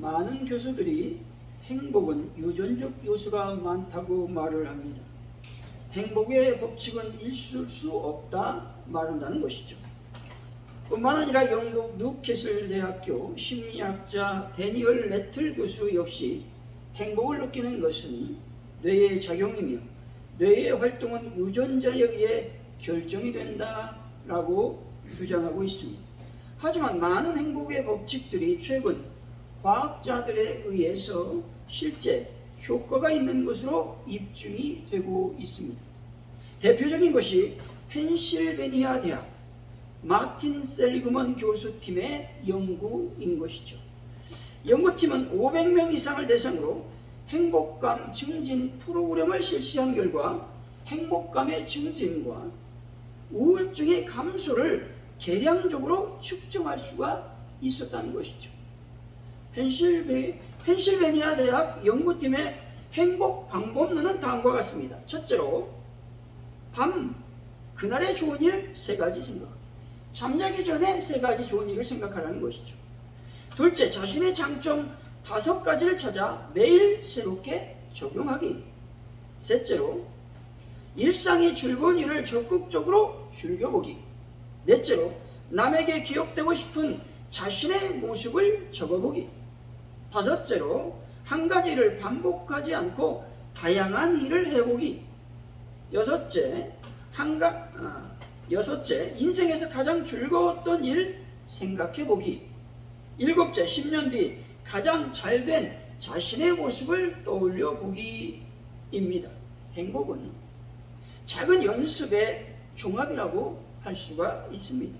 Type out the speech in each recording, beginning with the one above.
많은 교수들이 행복은 유전적 요소가 많다고 말을 합니다. 행복의 법칙은 있을 수 없다 말한다는 것이죠. 뿐만 아니라 영국 뉴캐슬 대학교 심리학자 데니얼 레틀 교수 역시 행복을 느끼는 것은 뇌의 작용이며 뇌의 활동은 유전자에 의해 결정이 된다라고 주장하고 있습니다. 하지만 많은 행복의 법칙들이 최근 과학자들에 의해서 실제 효과가 있는 것으로 입증이 되고 있습니다. 대표적인 것이 펜실베니아 대학 마틴 셀리그먼 교수팀의 연구인 것이죠. 연구팀은 500명 이상을 대상으로 행복감 증진 프로그램을 실시한 결과 행복감의 증진과 우울증의 감소를 계량적으로 측정할 수가 있었다는 것이죠. 펜실베, 펜실베니아 대학 연구팀의 행복 방법론은 다음과 같습니다. 첫째로 밤 그날의 좋은 일 세 가지 생각. 잠자기 전에 세 가지 좋은 일을 생각하라는 것이죠. 둘째, 자신의 장점 다섯 가지를 찾아 매일 새롭게 적용하기. 셋째로, 일상의 즐거운 일을 적극적으로 즐겨보기. 넷째로, 남에게 기억되고 싶은 자신의 모습을 적어보기. 다섯째로, 한 가지 일을 반복하지 않고 다양한 일을 해보기. 여섯째, 한가, 아, 여섯째, 인생에서 가장 즐거웠던 일 생각해 보기. 일곱째, 10년 뒤 가장 잘 된 자신의 모습을 떠올려 보기입니다. 행복은 작은 연습의 종합이라고 할 수가 있습니다.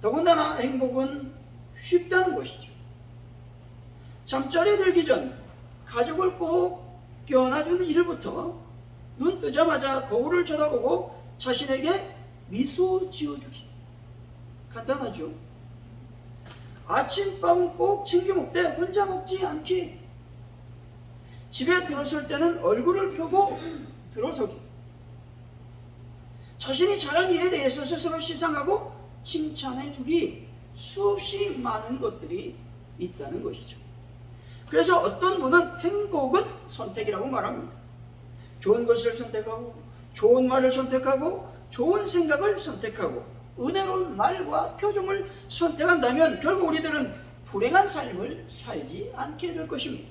더군다나 행복은 쉽다는 것이죠. 잠자리에 들기 전 가족을 꼭 껴안아주는 일부터 눈 뜨자마자 거울을 쳐다보고 자신에게 미소 지어주기. 간단하죠? 아침밥은 꼭 챙겨 먹되 혼자 먹지 않기. 집에 들어설 때는 얼굴을 펴고 들어서기. 자신이 잘한 일에 대해서 스스로 시상하고 칭찬해 주기. 수없이 많은 것들이 있다는 것이죠. 그래서 어떤 분은 행복은 선택이라고 말합니다. 좋은 것을 선택하고, 좋은 말을 선택하고, 좋은 생각을 선택하고 은혜로운 말과 표정을 선택한다면 결국 우리들은 불행한 삶을 살지 않게 될 것입니다.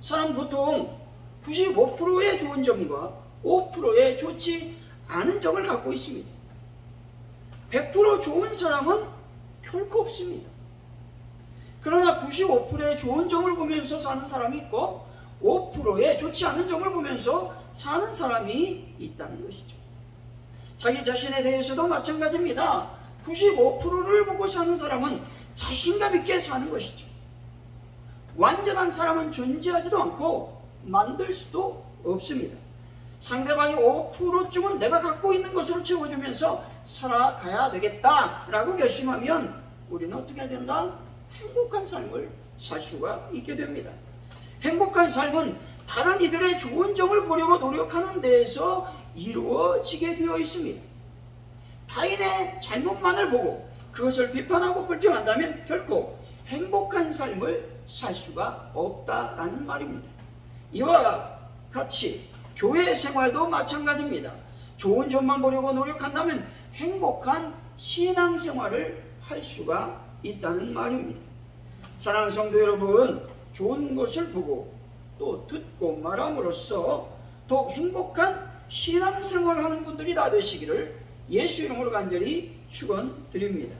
사람 보통 95%의 좋은 점과 5%의 좋지 않은 점을 갖고 있습니다. 100% 좋은 사람은 결코 없습니다. 그러나 95%의 좋은 점을 보면서 사는 사람이 있고 5%의 좋지 않은 점을 보면서 사는 사람이 있다는 것이죠. 자기 자신에 대해서도 마찬가지입니다. 95%를 보고 사는 사람은 자신감 있게 사는 것이죠. 완전한 사람은 존재하지도 않고 만들 수도 없습니다. 상대방이 5%쯤은 내가 갖고 있는 것으로 채워주면서 살아가야 되겠다라고 결심하면 우리는 어떻게 해야 된다? 행복한 삶을 살 수가 있게 됩니다. 행복한 삶은 다른 이들의 좋은 점을 보려고 노력하는 데에서 이루어지게 되어 있습니다. 타인의 잘못만을 보고 그것을 비판하고 불평한다면 결코 행복한 삶을 살 수가 없다라는 말입니다. 이와 같이 교회 생활도 마찬가지입니다. 좋은 점만 보려고 노력한다면 행복한 신앙 생활을 할 수가 있다는 말입니다. 사랑하는 성도 여러분, 좋은 것을 보고 또 듣고 말함으로써 더욱 행복한 신앙생활 하는 분들이 다 되시기를 예수 이름으로 간절히 축원드립니다.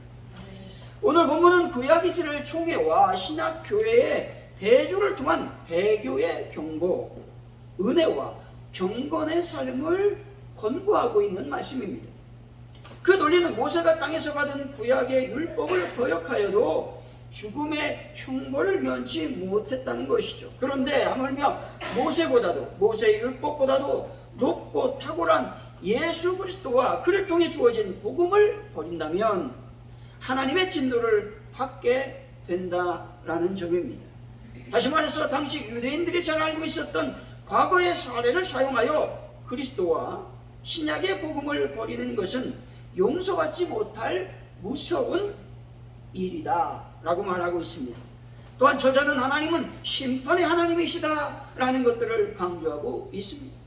오늘 본문은 구약 이스라엘 총회와 신학 교회의 대주를 통한 배교의 경고, 은혜와 경건의 삶을 권고하고 있는 말씀입니다. 그 논리는 모세가 땅에서 받은 구약의 율법을 거역하여도 죽음의 형벌을 면치 못했다는 것이죠. 그런데 하물며 모세보다도 모세의 율법보다도 높고 탁월한 예수 그리스도와 그를 통해 주어진 복음을 버린다면 하나님의 진노를 받게 된다라는 점입니다. 다시 말해서 당시 유대인들이 잘 알고 있었던 과거의 사례를 사용하여 그리스도와 신약의 복음을 버리는 것은 용서받지 못할 무서운 일이다 라고 말하고 있습니다. 또한 저자는 하나님은 심판의 하나님이시다 라는 것들을 강조하고 있습니다.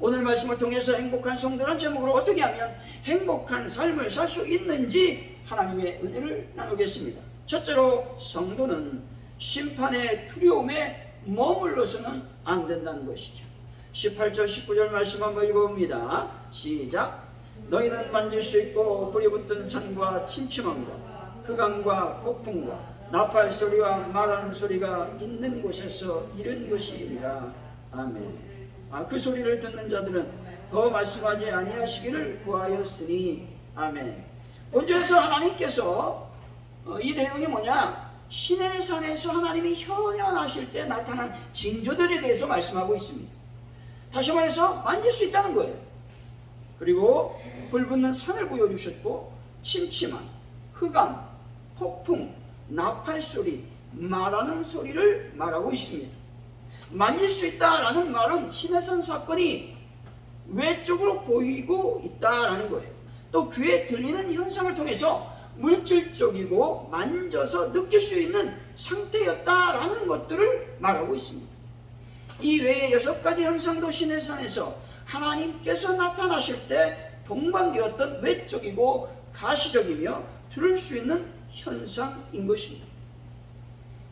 오늘 말씀을 통해서 행복한 성도란 제목으로 어떻게 하면 행복한 삶을 살 수 있는지 하나님의 은혜를 나누겠습니다. 첫째로 성도는 심판의 두려움에 머물러서는 안 된다는 것이죠. 18절 19절 말씀 한번 읽어봅니다. 시작. 너희는 만질 수 있고 불이 붙은 산과 침침함과 흑암과 폭풍과 나팔 소리와 말하는 소리가 있는 곳에서 이런 것이니라. 아멘. 아, 그 소리를 듣는 자들은 더 말씀하지 아니하시기를 구하였으니 아멘. 본절에서 하나님께서 어, 이 내용이 뭐냐? 신의 산에서 하나님이 현현하실 때 나타난 징조들에 대해서 말씀하고 있습니다. 다시 말해서 만질 수 있다는 거예요. 그리고 불붙는 산을 보여주셨고 침침한 흑암, 폭풍, 나팔 소리, 말하는 소리를 말하고 있습니다. 만질 수 있다라는 말은 신해산 사건이 외적으로 보이고 있다라는 거예요. 또 귀에 들리는 현상을 통해서 물질적이고 만져서 느낄 수 있는 상태였다라는 것들을 말하고 있습니다. 이 외에 여섯 가지 현상도 신해산에서 하나님께서 나타나실 때 동반되었던 외적이고 가시적이며 들을 수 있는 현상인 것입니다.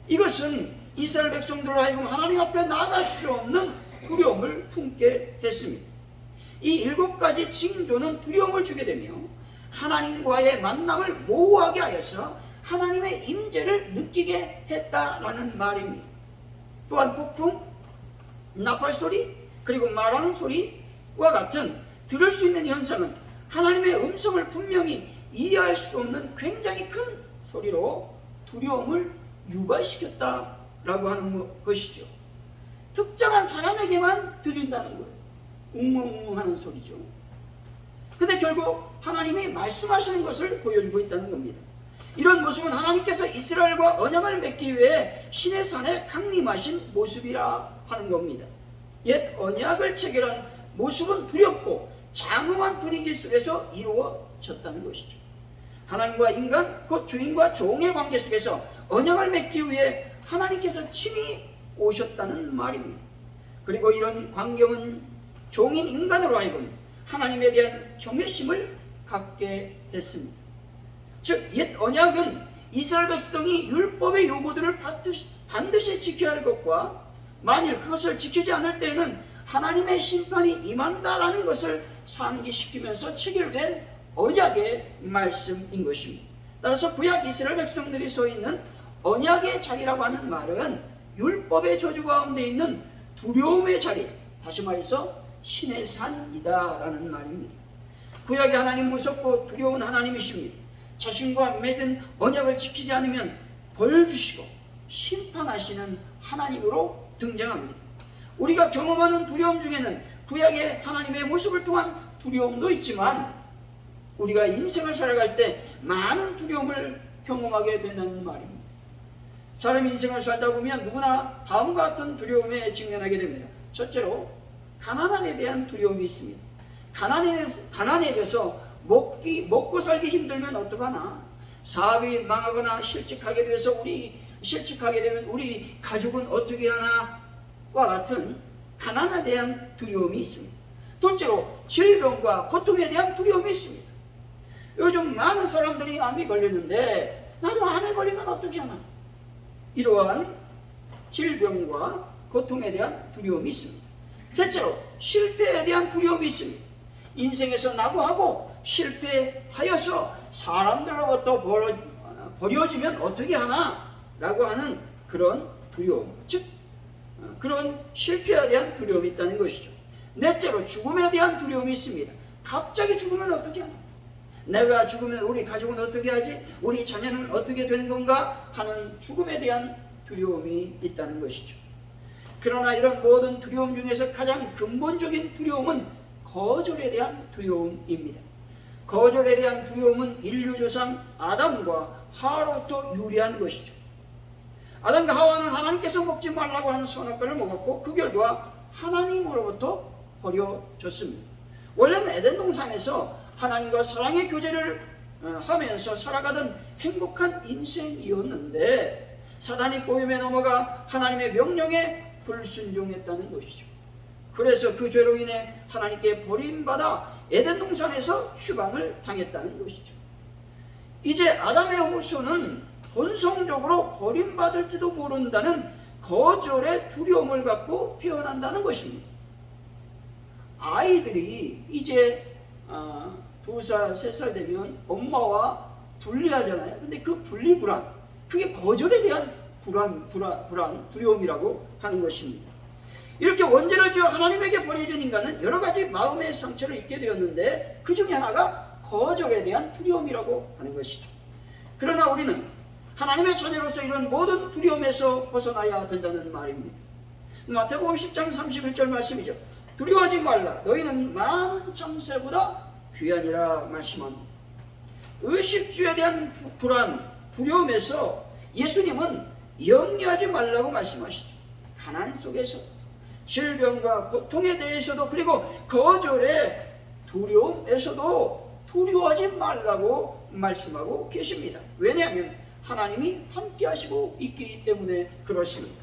이것은 이스라엘 백성들로 하여금 하나님 앞에 나갈 수 없는 두려움을 품게 했습니다. 이 일곱 가지 징조는 두려움을 주게 되며 하나님과의 만남을 모호하게 하여서 하나님의 임재를 느끼게 했다라는 말입니다. 또한 폭풍, 나팔 소리, 그리고 말하는 소리 와 같은 들을 수 있는 현상은 하나님의 음성을 분명히 이해할 수 없는 굉장히 큰 소리로 두려움을 유발시켰다라고 하는 것이죠. 특정한 사람에게만 들린다는 거예요. 웅웅웅 하는 소리죠. 근데 결국 하나님이 말씀하시는 것을 보여주고 있다는 겁니다. 이런 모습은 하나님께서 이스라엘과 언약을 맺기 위해 신의 산에 강림하신 모습이라 하는 겁니다. 옛 언약을 체결한 모습은 두렵고 장엄한 분위기 속에서 이루어졌다는 것이죠. 하나님과 인간, 곧 주인과 종의 관계 속에서 언약을 맺기 위해 하나님께서 친히 오셨다는 말입니다. 그리고 이런 광경은 종인 인간으로 하여금 하나님에 대한 경외심을 갖게 했습니다. 즉, 옛 언약은 이스라엘 백성이 율법의 요구들을 반드시 지켜야 할 것과 만일 그것을 지키지 않을 때에는 하나님의 심판이 임한다라는 것을 상기시키면서 체결된 언약의 말씀인 것입니다. 따라서 구약 이스라엘 백성들이 서 있는 언약의 자리라고 하는 말은 율법의 저주 가운데 있는 두려움의 자리, 다시 말해서 신의 산이다라는 말입니다. 구약의 하나님 무섭고 두려운 하나님이십니다. 자신과 맺은 언약을 지키지 않으면 벌 주시고 심판하시는 하나님으로 등장합니다. 우리가 경험하는 두려움 중에는 구약의 하나님의 모습을 통한 두려움도 있지만 우리가 인생을 살아갈 때 많은 두려움을 경험하게 되는 말입니다. 사람이 인생을 살다 보면 누구나 다음과 같은 두려움에 직면하게 됩니다. 첫째로 가난함에 대한 두려움이 있습니다. 가난해, 가난해져서 먹기, 먹고 살기 힘들면 어떡하나? 사업이 망하거나 실직하게 돼서 우리 실직하게 되면 우리 가족은 어떻게 하나와 같은 가난에 대한 두려움이 있습니다. 둘째로 질병과 고통에 대한 두려움이 있습니다. 요즘 많은 사람들이 암이 걸리는데 나도 암에 걸리면 어떻게 하나? 이러한 질병과 고통에 대한 두려움이 있습니다. 셋째로 실패에 대한 두려움이 있습니다. 인생에서 낙오하고 실패하여서 사람들로부터 버려, 버려지면 어떻게 하나? 라고 하는 그런 두려움, 즉 어, 그런 실패에 대한 두려움이 있다는 것이죠. 넷째로 죽음에 대한 두려움이 있습니다. 갑자기 죽으면 어떻게 하나? 내가 죽으면 우리 가족은 어떻게 하지? 우리 자녀는 어떻게 되는 건가? 하는 죽음에 대한 두려움이 있다는 것이죠. 그러나 이런 모든 두려움 중에서 가장 근본적인 두려움은 거절에 대한 두려움입니다. 거절에 대한 두려움은 인류 조상 아담과 하와로부터 유리한 것이죠. 아담과 하와는 하나님께서 먹지 말라고 하는 선악과를 먹었고 그 결과 하나님으로부터 버려졌습니다. 원래는 에덴 동산에서 하나님과 사랑의 교제를 어, 하면서 살아가던 행복한 인생이었는데 사단이 꼬임에 넘어가 하나님의 명령에 불순종했다는 것이죠. 그래서 그 죄로 인해 하나님께 버림받아 에덴 동산에서 추방을 당했다는 것이죠. 이제 아담의 후손은 본성적으로 버림받을지도 모른다는 거절의 두려움을 갖고 태어난다는 것입니다. 아이들이 이제 아, 두 살, 세 살 되면 엄마와 분리하잖아요. 근데 그 분리 불안, 그게 거절에 대한 불안, 불안, 불안, 두려움이라고 하는 것입니다. 이렇게 원죄를 지어 하나님에게 버려진 인간은 여러 가지 마음의 상처를 입게 되었는데 그 중에 하나가 거절에 대한 두려움이라고 하는 것이죠. 그러나 우리는 하나님의 자녀로서 이런 모든 두려움에서 벗어나야 된다는 말입니다. 마태복음 10장 31절 말씀이죠. 두려워하지 말라. 너희는 많은 참새보다 귀하니라 말씀합니다. 의식주에 대한 불안, 두려움에서 예수님은 염려하지 말라고 말씀하시죠. 가난 속에서 질병과 고통에 대해서도 그리고 거절의 두려움에서도 두려워하지 말라고 말씀하고 계십니다. 왜냐하면 하나님이 함께 하시고 있기 때문에 그렇습니다.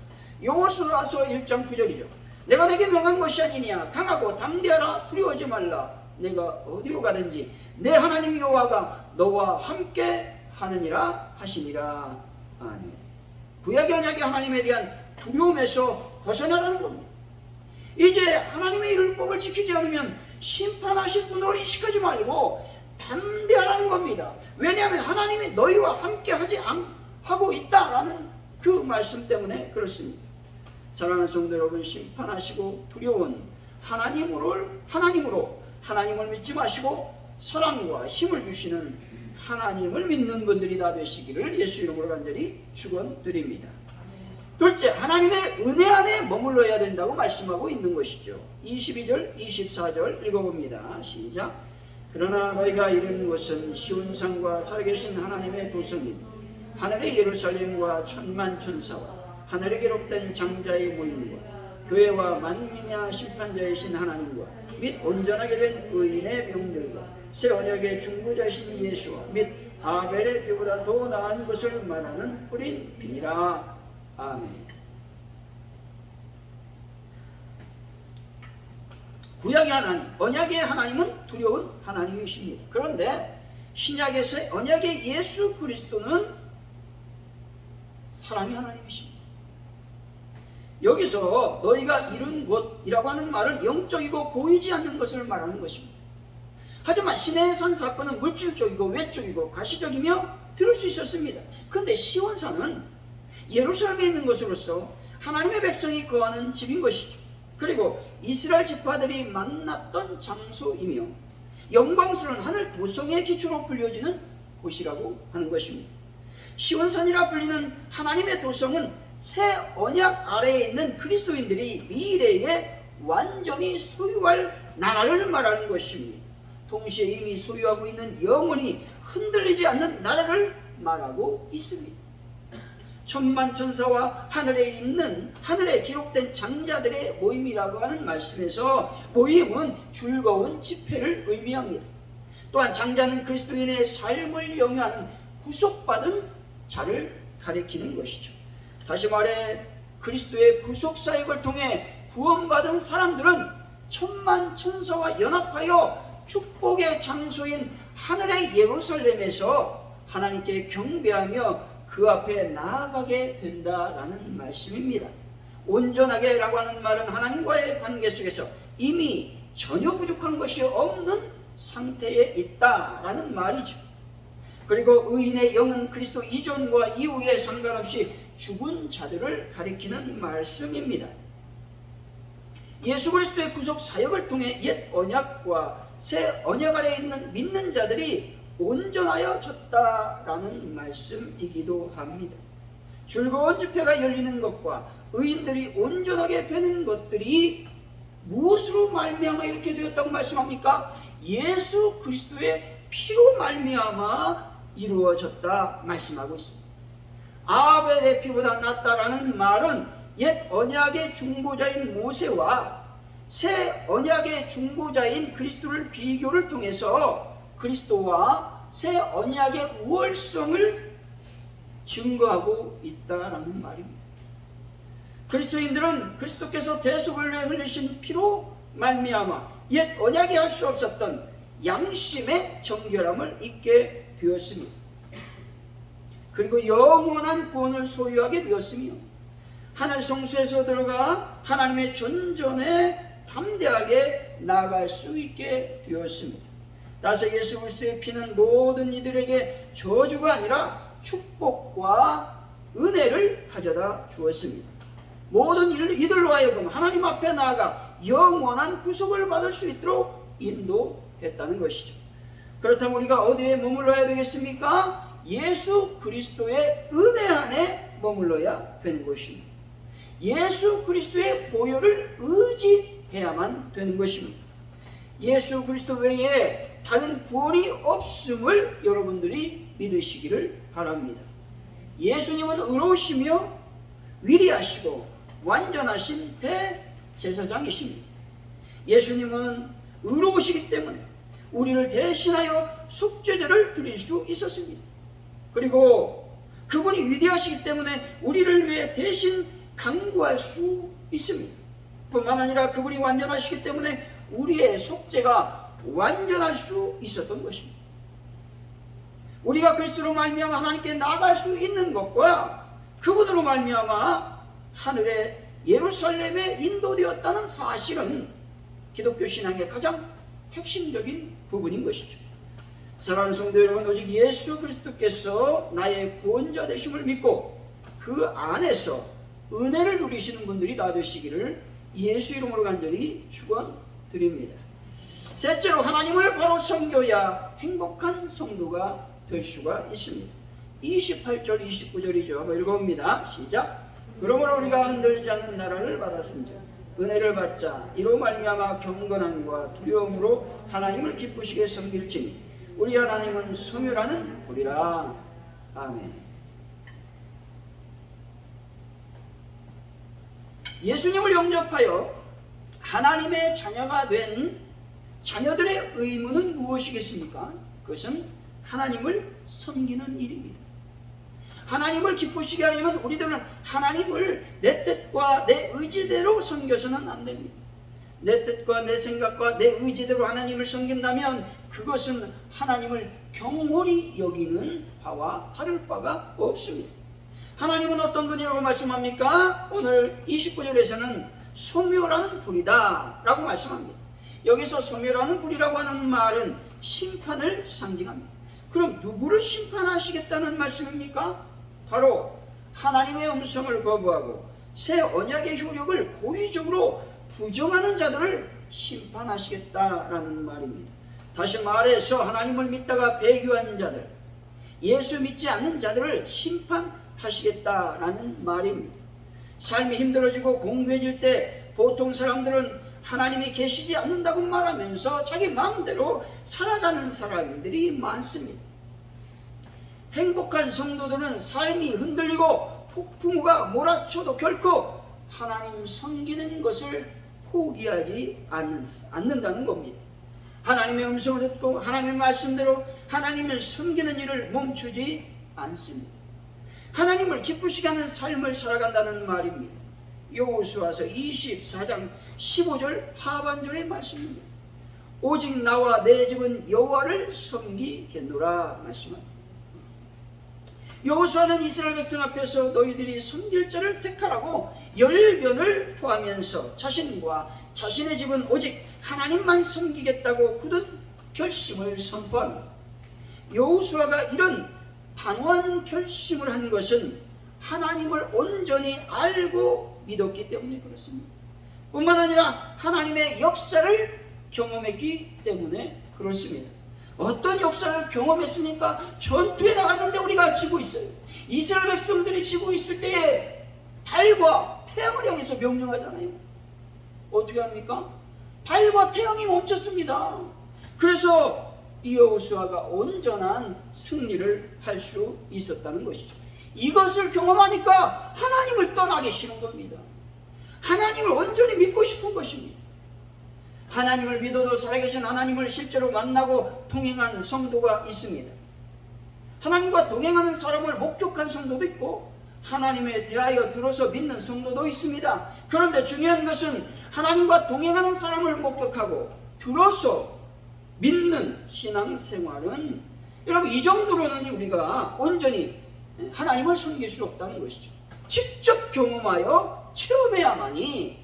여호수아서 1장 9절이죠. 내가 내게 명한 것이 아니냐 강하고 담대하라 두려워하지 말라 내가 어디로 가든지 내 하나님 여호와가 너와 함께 하느니라 하시니라 아멘. 구약의 언약의 하나님에 대한 두려움에서 벗어나라는 겁니다. 이제 하나님의 율법을 지키지 않으면 심판하실 분으로 인식하지 말고 담대하라는 겁니다. 왜냐하면 하나님이 너희와 함께 하지 하고 있다라는 그 말씀 때문에 그렇습니다. 사랑하는 성도 여러분 심판하시고 두려운 하나님으로 하나님으로 하나님을 믿지 마시고 사랑과 힘을 주시는 하나님을 믿는 분들이 다 되시기를 예수 이름으로 간절히 축원드립니다. 둘째, 하나님의 은혜 안에 머물러야 된다고 말씀하고 있는 것이죠. 22절, 24절 읽어봅니다. 시작. 그러나 너희가 이룬 것은 시온 산과 살아계신 하나님의 도성인 하늘의 예루살렘과 천만 천사와 하늘에 기록된 장자의 모임과 교회와 만민야 심판자이신 하나님과 및 온전하게 된 의인의 명들과 새 언약의 중보자이신 예수와 및 아벨의 피보다 더 나은 것을 말하는 뿌린 비니라. 아멘. 구약의 하나님, 언약의 하나님은 두려운 하나님이십니다. 그런데 신약에서의 언약의 예수 그리스도는 사랑의 하나님이십니다. 여기서 너희가 이룬 곳이라고 하는 말은 영적이고 보이지 않는 것을 말하는 것입니다. 하지만 신의 산 사건은 물질적이고 외적이고 가시적이며 들을 수 있었습니다. 그런데 시원산은 예루살렘에 있는 것으로서 하나님의 백성이 거하는 집인 것이죠. 그리고 이스라엘 지파들이 만났던 장소이며 영광스러운 하늘 도성의 기초로 불려지는 곳이라고 하는 것입니다. 시원산이라 불리는 하나님의 도성은 새 언약 아래에 있는 그리스도인들이 미래에 완전히 소유할 나라를 말하는 것입니다. 동시에 이미 소유하고 있는 영원히 흔들리지 않는 나라를 말하고 있습니다. 천만 천사와 하늘에 있는 하늘에 기록된 장자들의 모임이라고 하는 말씀에서 모임은 즐거운 집회를 의미합니다. 또한 장자는 그리스도인의 삶을 영위하는 구속받은 자를 가리키는 것이죠. 다시 말해 그리스도의 구속 사역을 통해 구원받은 사람들은 천만 천사와 연합하여 축복의 장소인 하늘의 예루살렘에서 하나님께 경배하며 그 앞에 나아가게 된다라는 말씀입니다. 온전하게라고 하는 말은 하나님과의 관계 속에서 이미 전혀 부족한 것이 없는 상태에 있다라는 말이죠. 그리고 의인의 영은 그리스도 이전과 이후에 상관없이 죽은 자들을 가리키는 말씀입니다. 예수 그리스도의 구속 사역을 통해 옛 언약과 새 언약 아래 있는 믿는 자들이 온전하여 졌다라는 말씀이기도 합니다. 즐거운 집회가 열리는 것과 의인들이 온전하게 되는 것들이 무엇으로 말미암아 이렇게 되었다고 말씀합니까? 예수 그리스도의 피로 말미암아 이루어졌다 말씀하고 있습니다. 아벨의 피보다 낫다라는 말은 옛 언약의 중보자인 모세와 새 언약의 중보자인 그리스도를 비교를 통해서 그리스도와 새 언약의 우월성을 증거하고 있다라는 말입니다. 그리스도인들은 그리스도께서 대속을 위해 흘리신 피로 말미암아 옛 언약이 할 수 없었던 양심의 정결함을 잊게 되었습니다. 그리고 영원한 구원을 소유하게 되었으며 하늘 성수에서 들어가 하나님의 존전에 담대하게 나아갈 수 있게 되었습니다. 따라서 예수 그리스도의 피는 모든 이들에게 저주가 아니라 축복과 은혜를 가져다 주었습니다. 모든 이들로 하여금 하나님 앞에 나아가 영원한 구속을 받을 수 있도록 인도했다는 것이죠. 그렇다면 우리가 어디에 머물러야 되겠습니까? 예수 그리스도의 은혜 안에 머물러야 되는 것입니다. 예수 그리스도의 보혈을 의지해야만 되는 것입니다. 예수 그리스도 외에 다른 구원이 없음을 여러분들이 믿으시기를 바랍니다. 예수님은 의로우시며 위리하시고 완전하신 대제사장이십니다. 예수님은 의로우시기 때문에 우리를 대신하여 속죄제를 드릴 수 있었습니다. 그리고 그분이 위대하시기 때문에 우리를 위해 대신 강구할 수 있습니다. 뿐만 아니라 그분이 완전하시기 때문에 우리의 속죄가 완전할 수 있었던 것입니다. 우리가 그리스도로 말미암아 하나님께 나갈 수 있는 것과 그분으로 말미암아 하늘의 예루살렘에 인도되었다는 사실은 기독교 신앙의 가장 핵심적인 부분인 것이죠. 사랑하는 성도 여러분, 오직 예수 그리스도께서 나의 구원자 되심을 믿고 그 안에서 은혜를 누리시는 분들이 다 되시기를 예수 이름으로 간절히 축원드립니다. 셋째로 하나님을 바로 섬겨야 행복한 성도가 될 수가 있습니다. 28절 29절이죠. 한번 읽어봅니다. 시작. 그러므로 우리가 흔들리지 않는 나라를 받았은즉 은혜를 받자 이로 말미암아 경건함과 두려움으로 하나님을 기쁘시게 섬길지니 우리 하나님은 성유라는 불이라 아멘 예수님을 영접하여 하나님의 자녀가 된 자녀들의 의무는 무엇이겠습니까? 그것은 하나님을 섬기는 일입니다. 하나님을 기쁘시게 하려면 우리들은 하나님을 내 뜻과 내 의지대로 섬겨서는 안 됩니다. 내 뜻과 내 생각과 내 의지대로 하나님을 섬긴다면 그것은 하나님을 경홀히 여기는 바와 다를 바가 없습니다. 하나님은 어떤 분이라고 말씀합니까? 오늘 29절에서는 소묘라는 불이다 라고 말씀합니다. 여기서 소묘라는 불이라고 하는 말은 심판을 상징합니다. 그럼 누구를 심판하시겠다는 말씀입니까? 바로 하나님의 음성을 거부하고 새 언약의 효력을 고의적으로 부정하는 자들을 심판하시겠다라는 말입니다. 다시 말해서 하나님을 믿다가 배교한 자들, 예수 믿지 않는 자들을 심판하시겠다라는 말입니다. 삶이 힘들어지고 공부해질 때 보통 사람들은 하나님이 계시지 않는다고 말하면서 자기 마음대로 살아가는 사람들이 많습니다. 행복한 성도들은 삶이 흔들리고 폭풍우가 몰아쳐도 결코 하나님 섬기는 것을 포기하지 않는, 않는다는 겁니다. 하나님의 음성을 듣고 하나님의 말씀대로 하나님을 섬기는 일을 멈추지 않습니다. 하나님을 기쁘시게 하는 삶을 살아간다는 말입니다. 여호수아서 24장 15절 하반절의 말씀입니다. 오직 나와 내 집은 여호와를 섬기겠노라 말씀합니다. 여호수아는 이스라엘 백성 앞에서 너희들이 섬길 자를 택하라고 열변을 토하면서 자신과 자신의 집은 오직 하나님만 섬기겠다고 굳은 결심을 선포합니다. 여호수아가 이런 단호한 결심을 한 것은 하나님을 온전히 알고 믿었기 때문에 그렇습니다. 뿐만 아니라 하나님의 역사를 경험했기 때문에 그렇습니다. 어떤 역사를 경험했습니까? 전투에 나갔는데 우리가 지고 있어요. 이스라엘 백성들이 지고 있을 때에 달과 태양을 향해서 명령하잖아요. 어떻게 합니까? 달과 태양이 멈췄습니다. 그래서 이여호수아가 온전한 승리를 할 수 있었다는 것이죠. 이것을 경험하니까 하나님을 떠나기 싫은 겁니다. 하나님을 온전히 믿고 싶은 것입니다. 하나님을 믿어도 살아계신 하나님을 실제로 만나고 통행한 성도가 있습니다. 하나님과 동행하는 사람을 목격한 성도도 있고 하나님에 대하여 들어서 믿는 성도도 있습니다. 그런데 중요한 것은 하나님과 동행하는 사람을 목격하고 들어서 믿는 신앙생활은 여러분 이 정도로는 우리가 온전히 하나님을 섬길 수 없다는 것이죠. 직접 경험하여 체험해야만이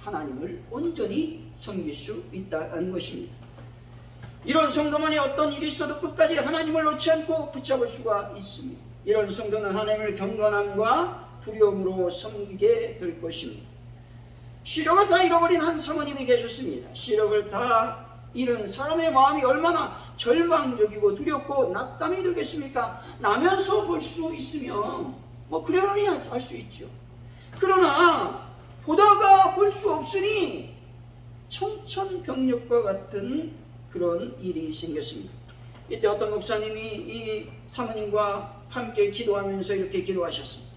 하나님을 온전히 섬길 수 있다는 것입니다. 이런 성도만이 어떤 일이 있어도 끝까지 하나님을 놓지 않고 붙잡을 수가 있습니다. 이런 성도는 하나님을 경건함과 두려움으로 섬기게 될 것입니다. 시력을 다 잃어버린 한 사모님이 계셨습니다. 시력을 다 잃은 사람의 마음이 얼마나 절망적이고 두렵고 낙담이 되겠습니까? 나면서 볼 수 있으면 뭐 그러려니 할 수 있죠. 그러나 보다가 볼 수 없으니 청천벽력과 같은 그런 일이 생겼습니다. 이때 어떤 목사님이 이 사모님과 함께 기도하면서 이렇게 기도하셨습니다.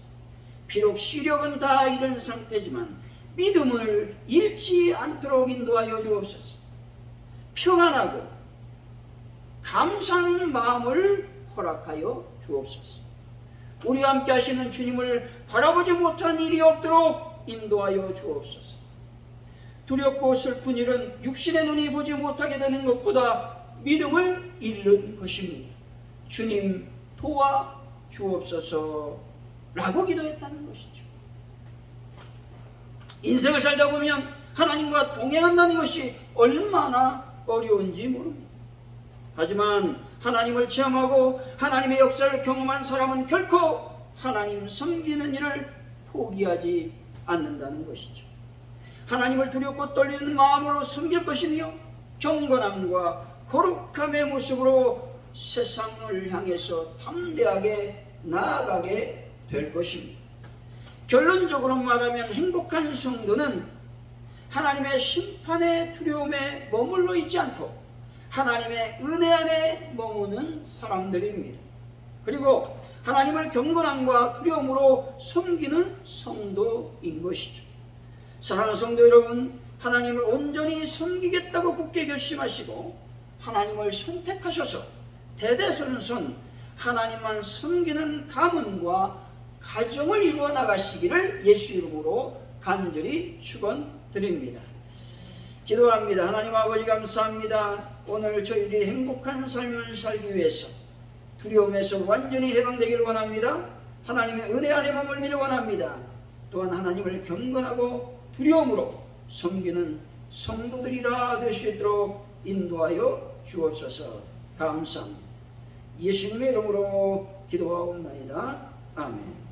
비록 시력은 다 잃은 상태지만 믿음을 잃지 않도록 인도하여 주옵소서. 평안하고 감사하는 마음을 허락하여 주옵소서. 우리와 함께 하시는 주님을 바라보지 못한 일이 없도록 인도하여 주옵소서. 두렵고 슬픈 일은 육신의 눈이 보지 못하게 되는 것보다 믿음을 잃는 것입니다. 주님 도와 주옵소서 라고 기도했다는 것이죠. 인생을 살다 보면 하나님과 동행한다는 것이 얼마나 어려운지 모릅니다. 하지만 하나님을 체험하고 하나님의 역사를 경험한 사람은 결코 하나님 섬기는 일을 포기하지 않는다는 것이죠. 하나님을 두렵고 떨리는 마음으로 섬길 것이며 경건함과 거룩함의 모습으로 세상을 향해서 담대하게 나아가게 될 것입니다. 결론적으로 말하면 행복한 성도는 하나님의 심판의 두려움에 머물러 있지 않고 하나님의 은혜 안에 머무는 사람들입니다. 그리고 하나님을 경건함과 두려움으로 섬기는 성도인 것이죠. 사랑하는 성도 여러분, 하나님을 온전히 섬기겠다고 굳게 결심하시고 하나님을 선택하셔서 대대손손 하나님만 섬기는 가문과 가정을 이루어 나가시기를 예수 이름으로 간절히 축원드립니다. 기도합니다. 하나님 아버지 감사합니다. 오늘 저희들이 행복한 삶을 살기 위해서 두려움에서 완전히 해방되기를 원합니다. 하나님의 은혜 안에 머물기를 원합니다. 또한 하나님을 경건하고 두려움으로 섬기는 성도들이 다 될 수 있도록 인도하여 주옵소서 감사합니다. 예수님의 이름으로 기도하옵나이다. 아멘.